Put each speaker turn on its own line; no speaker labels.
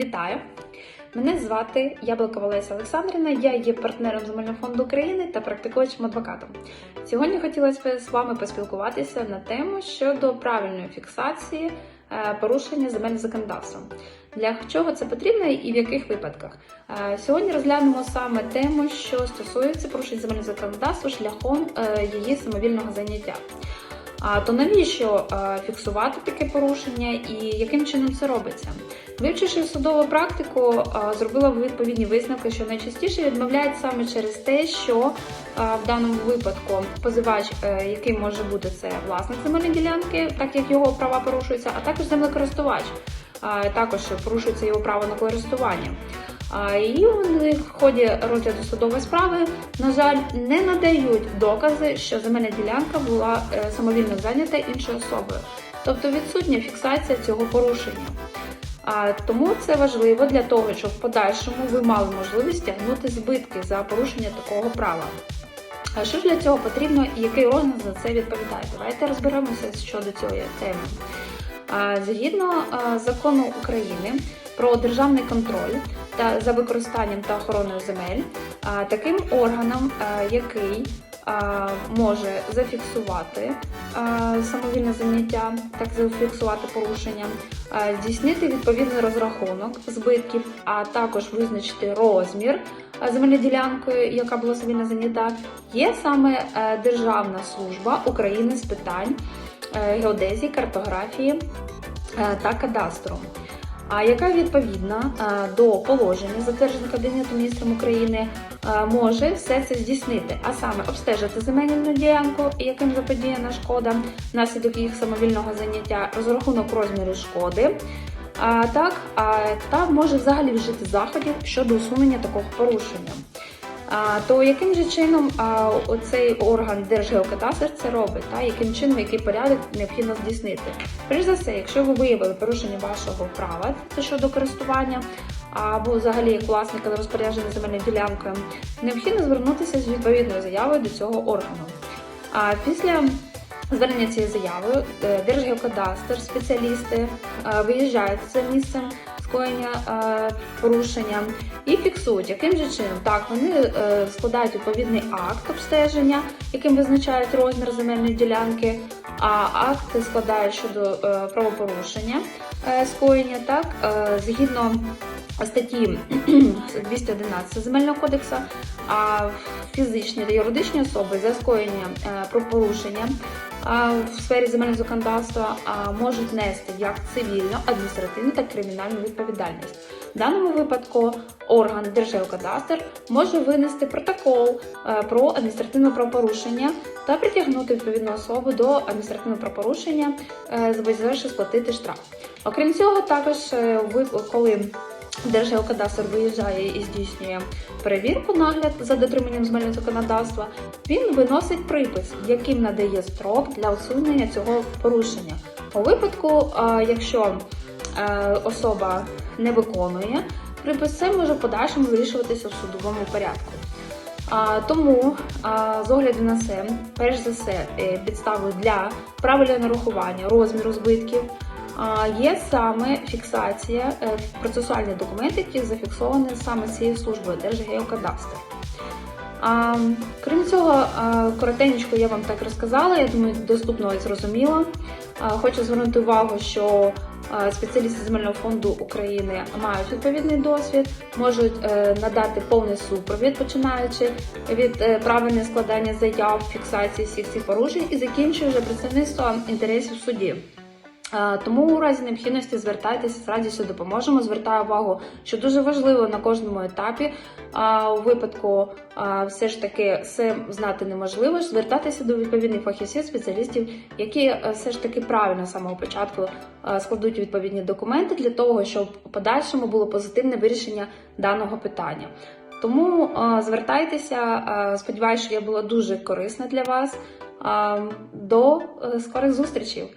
Вітаю! Мене звати Яблокова Леся Олександрівна. Я є партнером Земельного фонду України та практикуючим адвокатом. Сьогодні хотілося б з вами поспілкуватися на тему щодо правильної фіксації е, порушення земельного законодавства. Для чого це потрібно і в яких випадках? Е, Сьогодні розглянемо саме тему, що стосується порушень земельного законодавства шляхом е, її самовільного заняття. А то навіщо е, фіксувати таке порушення і яким чином це робиться? Вивчивши судову практику, е, зробила відповідні висновки, що найчастіше відмовляють саме через те, що е, в даному випадку позивач, який може бути це власник земельної ділянки, так як його права порушуються, а також землекористувач, також порушується його право на користування. І вони в ході розгляду судової справи, на жаль, не надають докази, що земельна ділянка була е, самовільно зайнята іншою особою, тобто відсутня фіксація цього порушення. Тому це важливо для того, щоб в подальшому ви мали можливість тягнути збитки за порушення такого права. А що ж для цього потрібно і який орган за це відповідає? Давайте розберемося щодо цієї теми. Згідно закону України про державний контроль та за використанням та охороною земель, таким органом, а, який може зафіксувати самовільне заняття, так зафіксувати порушення, здійснити відповідний розрахунок збитків, а також визначити розмір земельної ділянки, яка була самовільно зайнята, є саме е, Державна служба України з питань е, геодезії, картографії е, та кадастру. А яка відповідна е, до положення, затвердженого Кабінетом міністрів України, е, може все це здійснити, а саме обстежити земельну ділянку, яким заподіяна шкода, внаслідок їх самовільного заняття, розрахунок розміру шкоди. Так, та може взагалі вжити заходів щодо усунення такого порушення. То яким же чином оцей орган Держгеокадастр це робить? Та яким чином, який порядок необхідно здійснити? Перш за все, якщо ви виявили порушення вашого права щодо користування, або взагалі як власника розпорядження земельною ділянкою, необхідно звернутися з відповідною заявою до цього органу. А після звернення цієї заяви е, Держгеокадастр, спеціалісти е, виїжджають за місцем скоєння е, порушення і фіксують, яким же чином так вони е, складають відповідний акт обстеження, яким визначають розмір земельної ділянки. А акти складають щодо е, правопорушення скоєння, так згідно статті 211 земельного кодексу, а фізичні та юридичні особи за скоєння правопорушення в сфері земельного законодавства можуть нести як цивільну, адміністративну та кримінальну відповідальність. В даному випадку орган Держгеокадастр може винести протокол е, про адміністративне правопорушення та притягнути відповідну особу до адміністративного правопорушення, е, зобов'язавши сплатити штраф. Окрім цього, також е, коли Держгеокадастр виїжджає і здійснює перевірку нагляд за дотриманням земельного законодавства. Він виносить припис, яким надає строк для усунення цього порушення. У випадку, якщо е, особа не виконує припис, це може в подальшому вирішуватися в судовому порядку. Тому з огляду на це, перш за все, е, підставою для правильного нарахування розміру збитків є саме фіксація е, процесуальних документів, які зафіксовані саме цією службою Держгеокадастр. Крім цього, коротенько я вам так розказала, я думаю, доступно і зрозуміло. Хочу звернути увагу, що спеціалісти земельного фонду України мають відповідний досвід, можуть е, надати повний супровід, починаючи від е, правильного складання заяв, фіксації всіх цих порушень і закінчуючи вже представництвом інтересів в суді. Е, Тому у разі необхідності звертайтеся з радістю допоможемо. Звертаю увагу, що дуже важливо на кожному етапі у випадку все ж таки все знати неможливо. Звертатися до відповідних фахівців, спеціалістів, які е, все ж таки правильно з самого початку е, складуть відповідні документи для того, щоб у подальшому було позитивне вирішення даного питання. Тому е, звертайтеся. е, Сподіваюся, що я була дуже корисна для вас. Е, До е, скорих зустрічей.